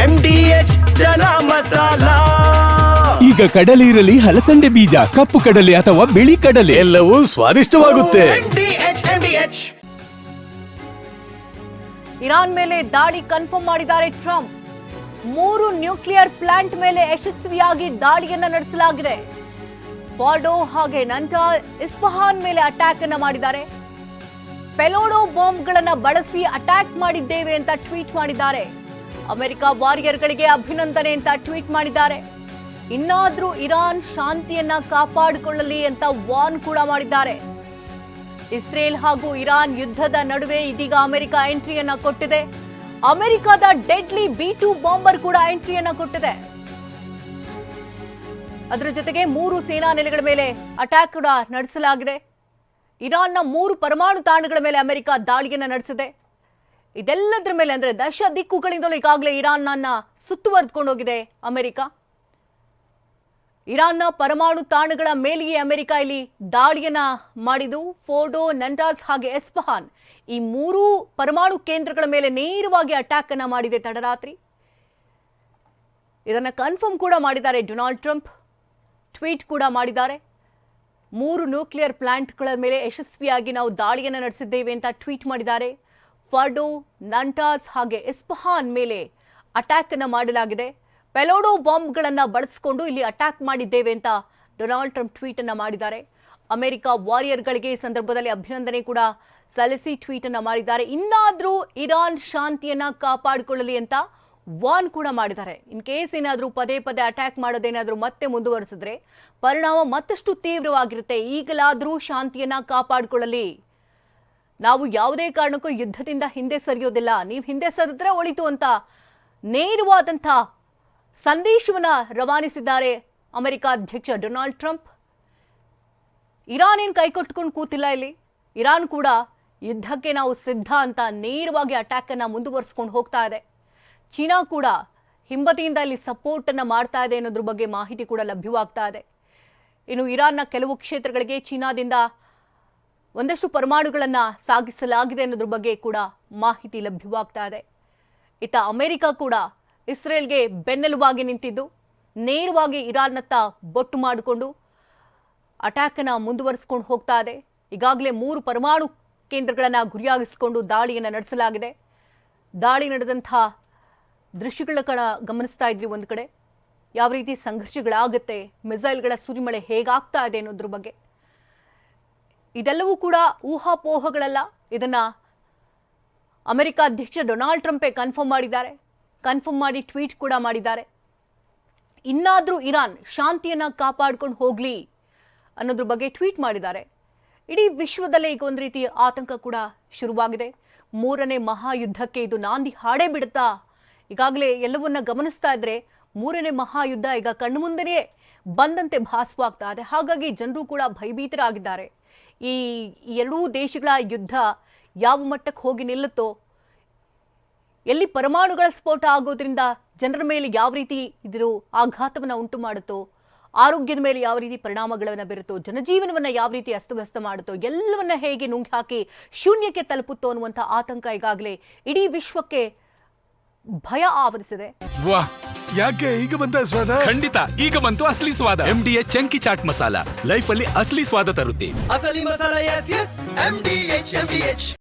M D H chana masala. ಈಗ ಕಡಲೆ ಇರಲಿ ಹಲಸಂಡೆ ಬೀಜ ಕಪ್ಪು ಕಡಲೆ ಅಥವಾ ಬಿಳಿ ಕಡಲೆ. ಎಲ್ಲವೂ ಸ್ವಾದಿಷ್ಟವಾಗುತ್ತೆ. M D H M D H Iran ಮೇಲೆ ದಾಳಿ ಕನ್ಫರ್ಮ್ ಮಾಡಿದ್ದಾರೆ ಟ್ರಂಪ್. ಮೂರು ನ್ಯೂಕ್ಲಿಯರ್ ಪ್ಲಾಂಟ್ ಮೇಲೆ ಯಶಸ್ವಿಯಾಗಿ ದಾಳಿಯನ್ನ ನಡೆಸಲಾಗಿದೆ. ಫಾರ್ಡೋ ಹಾಗೆ ನಂಟಾ ಇಸ್ಫಹಾನ್ ಮೇಲೆ ಅಟ್ಯಾಕ್ ಅನ್ನ ಮಾಡಿದ್ದಾರೆ. ಪೆಲೋಡೋ ಬಾಂಬ್ಗಳನ್ನ ಬಳಸಿ ಅಟ್ಯಾಕ್ ಮಾಡಿದ್ದೇವೆ ಅಂತ ಟ್ವೀಟ್ ಮಾಡಿದ್ದಾರೆ. ಅಮೆರಿಕ ವಾರಿಯರ್ಗಳಿಗೆ ಅಭಿನಂದನೆ ಅಂತ ಟ್ವೀಟ್ ಮಾಡಿದ್ದಾರೆ. ಇನ್ನಾದ್ರೂ ಇರಾನ್ ಶಾಂತಿಯನ್ನ ಕಾಪಾಡಿಕೊಳ್ಳಲಿ ಅಂತ ವಾರ್ನ್ ಕೂಡ ಮಾಡಿದ್ದಾರೆ. ಇಸ್ರೇಲ್ ಹಾಗೂ ಇರಾನ್ ಯುದ್ಧದ ನಡುವೆ ಇದೀಗ ಅಮೆರಿಕ ಎಂಟ್ರಿಯನ್ನ ಕೊಟ್ಟಿದೆ. ಅಮೆರಿಕದ ಡೆಡ್ಲಿ ಬಿ ಟು ಬಾಂಬರ್ ಕೂಡ ಎಂಟ್ರಿಯನ್ನ ಕೊಟ್ಟಿದೆ. ಅದರ ಜೊತೆಗೆ ಮೂರು ಸೇನಾ ನೆಲೆಗಳ ಮೇಲೆ ಅಟ್ಯಾಕ್ ಕೂಡ ನಡೆಸಲಾಗಿದೆ. ಇರಾನ್ನ ಮೂರು ಪರಮಾಣು ತಾಣಗಳ ಮೇಲೆ ಅಮೆರಿಕ ದಾಳಿಯನ್ನು ನಡೆಸಿದೆ. ಇದೆಲ್ಲದರ ಮೇಲೆ ಅಂದ್ರೆ ದಶ ದಿಕ್ಕುಗಳಿಂದಲೂ ಈಗಾಗಲೇ ಇರಾನ್ನ ಸುತ್ತುವರೆದುಕೊಂಡೋಗಿದೆ. ಅಮೆರಿಕ? ಇರಾನ್ನ ಪರಮಾಣು ತಾಣಗಳ ಮೇಲೆಯೇ ಅಮೆರಿಕ ಇಲ್ಲಿ ದಾಳಿಯನ್ನ ಮಾಡಿದ್ದು. ಫೋರ್ಡೋ ನಂಟಾಸ್ ಹಾಗೆ ಎಸ್ಪಹಾನ್ ಈ ಮೂರೂ ಪರಮಾಣು ಕೇಂದ್ರಗಳ ಮೇಲೆ ನೇರವಾಗಿ ಅಟ್ಯಾಕ್ ಅನ್ನ ಮಾಡಿದೆ ತಡರಾತ್ರಿ. ಇದನ್ನು ಕನ್ಫರ್ಮ್ ಕೂಡ ಮಾಡಿದ್ದಾರೆ ಡೊನಾಲ್ಡ್ ಟ್ರಂಪ್. ಟ್ವೀಟ್ ಕೂಡ ಮಾಡಿದ್ದಾರೆ. ಮೂರು ನ್ಯೂಕ್ಲಿಯರ್ ಪ್ಲಾಂಟ್ಗಳ ಮೇಲೆ ಯಶಸ್ವಿಯಾಗಿ ನಾವು ದಾಳಿಯನ್ನು ನಡೆಸಿದ್ದೇವೆ ಅಂತ ಟ್ವೀಟ್ ಮಾಡಿದ್ದಾರೆ. ಫರ್ಡೋ ನಂಟಾಸ್ ಹಾಗೆ ಇಸ್ಪಹಾನ್ ಮೇಲೆ ಅಟ್ಯಾಕ್ ಅನ್ನ ಮಾಡಲಾಗಿದೆ. ಪೆಲೋಡೋ ಬಾಂಬ್ಗಳನ್ನು ಬಳಸಿಕೊಂಡು ಇಲ್ಲಿ ಅಟ್ಯಾಕ್ ಮಾಡಿದ್ದೇವೆ ಅಂತ ಡೊನಾಲ್ಡ್ ಟ್ರಂಪ್ ಟ್ವೀಟ್ ಅನ್ನ ಮಾಡಿದ್ದಾರೆ. ಅಮೆರಿಕ ವಾರಿಯರ್ಗಳಿಗೆ ಈ ಸಂದರ್ಭದಲ್ಲಿ ಅಭಿನಂದನೆ ಕೂಡ ಸಲ್ಲಿಸಿ ಟ್ವೀಟ್ ಅನ್ನ ಮಾಡಿದ್ದಾರೆ. ಇನ್ನಾದರೂ ಇರಾನ್ ಶಾಂತಿಯನ್ನ ಕಾಪಾಡಿಕೊಳ್ಳಲಿ ಅಂತ ವಾನ್ ಕೂಡ ಮಾಡಿದ್ದಾರೆ. ಇನ್ ಕೇಸ್ ಏನಾದರೂ ಪದೇ ಪದೇ ಅಟ್ಯಾಕ್ ಮಾಡೋದೇನಾದರೂ ಮತ್ತೆ ಮುಂದುವರಿಸಿದ್ರೆ ಪರಿಣಾಮ ಮತ್ತಷ್ಟು ತೀವ್ರವಾಗಿರುತ್ತೆ. ಈಗಲಾದರೂ ಶಾಂತಿಯನ್ನ ಕಾಪಾಡಿಕೊಳ್ಳಲಿ. ನಾವು ಯಾವುದೇ ಕಾರಣಕ್ಕೂ ಯುದ್ಧದಿಂದ ಹಿಂದೆ ಸರಿಯೋದಿಲ್ಲ. ನೀವು ಹಿಂದೆ ಸರಿದ್ರೆ ಒಳಿತು ಅಂತ ನೇರವಾದಂಥ ಸಂದೇಶವನ್ನು ರವಾನಿಸಿದ್ದಾರೆ ಅಮೆರಿಕ ಅಧ್ಯಕ್ಷ ಡೊನಾಲ್ಡ್ ಟ್ರಂಪ್. ಇರಾನ್ ಏನು ಕೈಕೊಟ್ಕೊಂಡು ಕೂತಿಲ್ಲ ಇಲ್ಲಿ. ಇರಾನ್ ಕೂಡ ಯುದ್ಧಕ್ಕೆ ನಾವು ಸಿದ್ಧ ಅಂತ ನೇರವಾಗಿ ಅಟ್ಯಾಕ್ ಅನ್ನ ಮುಂದುವರಿಸ್ಕೊಂಡು ಹೋಗ್ತಾ ಇದೆ. ಚೀನಾ ಕೂಡ ಹಿಂಬದಿಯಿಂದ ಇಲ್ಲಿ ಸಪೋರ್ಟ್ ಅನ್ನ ಮಾಡ್ತಾ ಇದೆ ಅನ್ನೋದ್ರ ಬಗ್ಗೆ ಮಾಹಿತಿ ಕೂಡ ಲಭ್ಯವಾಗ್ತಾ ಇದೆ. ಇನ್ನು ಇರಾನ್ನ ಕೆಲವು ಕ್ಷೇತ್ರಗಳಿಗೆ ಚೀನಾದಿಂದ ಒಂದಷ್ಟು ಪರಮಾಣುಗಳನ್ನ ಸಾಗಿಸಲಾಗಿದೆ ಅನ್ನೋದ್ರ ಬಗ್ಗೆ ಕೂಡ ಮಾಹಿತಿ ಲಭ್ಯವಾಗ್ತಾ ಇದೆ. ಇತ್ತ ಅಮೆರಿಕ ಕೂಡ ಇಸ್ರೇಲ್ಗೆ ಬೆನ್ನೆಲುಬಾಗಿ ನಿಂತಿದ್ದು. ನೇರವಾಗಿ ಇರಾನ್ನತ್ತ ಬೊಟ್ಟು ಮಾಡಿಕೊಂಡು ಅಟ್ಯಾಕನ್ನು ಮುಂದುವರಿಸಿಕೊಂಡು ಹೋಗ್ತಾ ಇದೆ. ಈಗಾಗಲೇ ಮೂರು ಪರಮಾಣು ಕೇಂದ್ರಗಳನ್ನು ಗುರಿಯಾಗಿಸಿಕೊಂಡು ದಾಳಿಯನ್ನು ನಡೆಸಲಾಗಿದೆ. ದಾಳಿ ನಡೆದಂಥ ದೃಶ್ಯಗಳ ಕಣ ಗಮನಿಸ್ತಾ ಇದ್ರಿ ಒಂದು ಕಡೆ. ಯಾವ ರೀತಿ ಸಂಘರ್ಷಗಳಾಗುತ್ತೆ, ಮಿಸೈಲ್ಗಳ ಸುರಿಮಳೆ ಹೇಗಾಗ್ತಾ ಇದೆ ಅನ್ನೋದ್ರ ಬಗ್ಗೆ. ಇದೆಲ್ಲವೂ ಕೂಡ ಊಹಾಪೋಹಗಳಲ್ಲ. ಇದನ್ನ ಅಮೆರಿಕ ಅಧ್ಯಕ್ಷ ಡೊನಾಲ್ಡ್ ಟ್ರಂಪೇ ಕನ್ಫರ್ಮ್ ಮಾಡಿದ್ದಾರೆ. ಕನ್ಫರ್ಮ್ ಮಾಡಿ ಟ್ವೀಟ್ ಕೂಡ ಮಾಡಿದ್ದಾರೆ. ಇನ್ನಾದರೂ ಇರಾನ್ ಶಾಂತಿಯನ್ನು ಕಾಪಾಡ್ಕೊಂಡು ಹೋಗಲಿ ಅನ್ನೋದ್ರ ಬಗ್ಗೆ ಟ್ವೀಟ್ ಮಾಡಿದ್ದಾರೆ. ಇಡೀ ವಿಶ್ವದಲ್ಲೇ ಈಗ ಒಂದು ರೀತಿ ಆತಂಕ ಕೂಡ ಶುರುವಾಗಿದೆ. ಮೂರನೇ ಮಹಾಯುದ್ಧಕ್ಕೆ ಇದು ನಾಂದಿ ಹಾಡೇ ಬಿಡುತ್ತಾ? ಈಗಾಗಲೇ ಎಲ್ಲವನ್ನ ಗಮನಿಸ್ತಾ ಇದ್ರೆ ಮೂರನೇ ಮಹಾಯುದ್ಧ ಈಗ ಕಣ್ಣು ಮುಂದೆಯೇ ಬಂದಂತೆ ಭಾಸವಾಗ್ತಾ ಇದೆ. ಹಾಗಾಗಿ ಜನರು ಕೂಡ ಭಯಭೀತರಾಗಿದ್ದಾರೆ. ಈ ಎರಡೂ ದೇಶಗಳ ಯುದ್ಧ ಯಾವ ಮಟ್ಟಕ್ಕೆ ಹೋಗಿ ನಿಲ್ಲುತ್ತೋ, ಎಲ್ಲಿ ಪರಮಾಣುಗಳ ಸ್ಫೋಟ ಆಗೋದ್ರಿಂದ ಜನರ ಮೇಲೆ ಯಾವ ರೀತಿ ಇದ್ರು ಆಘಾತವನ್ನು ಉಂಟು ಮಾಡುತ್ತೋ, ಆರೋಗ್ಯದ ಮೇಲೆ ಯಾವ ರೀತಿ ಪರಿಣಾಮಗಳನ್ನು ಬೀರುತ್ತೋ, ಜನಜೀವನವನ್ನು ಯಾವ ರೀತಿ ಅಸ್ತವ್ಯಸ್ತ ಮಾಡುತ್ತೋ, ಎಲ್ಲವನ್ನ ಹೇಗೆ ನುಂಗಿ ಹಾಕಿ ಶೂನ್ಯಕ್ಕೆ ತಲುಪುತ್ತೋ ಅನ್ನುವಂಥ ಆತಂಕ ಈಗಾಗಲೇ ಇಡೀ ವಿಶ್ವಕ್ಕೆ ಭಯ ಆವರಿಸಿದೆ. ವಾಹ್ ಯಾಕೆ ಈಗ ಬಂತ ಸ್ವಾದ? ಖಂಡಿತ ಈಗ ಬಂತು ಅಸಲಿ ಸ್ವಾದ. M D chunky chaat masala. Life ಅಲ್ಲಿ ಅಸಲಿ ಸ್ವಾದ ತರುತ್ತೆ. ಅಸಲಿ masala S S M D H M D H